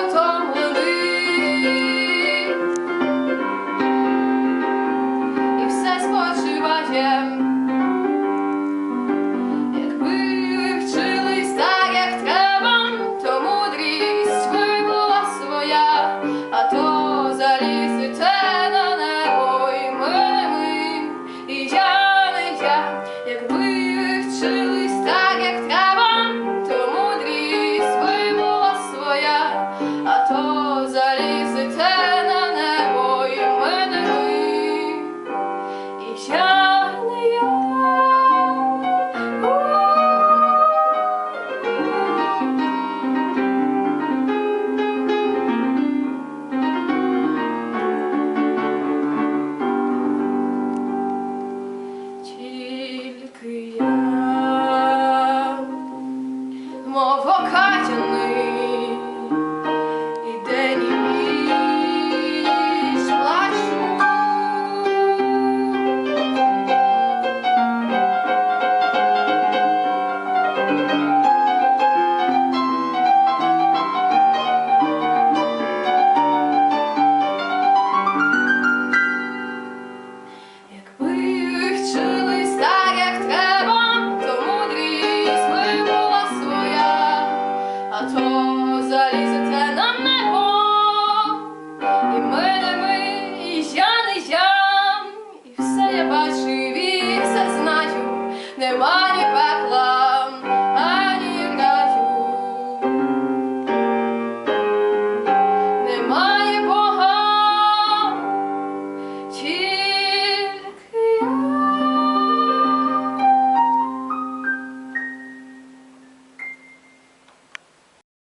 God's лете на небо і мене, і я. нема ні пекла, ані раю. Немає Бога.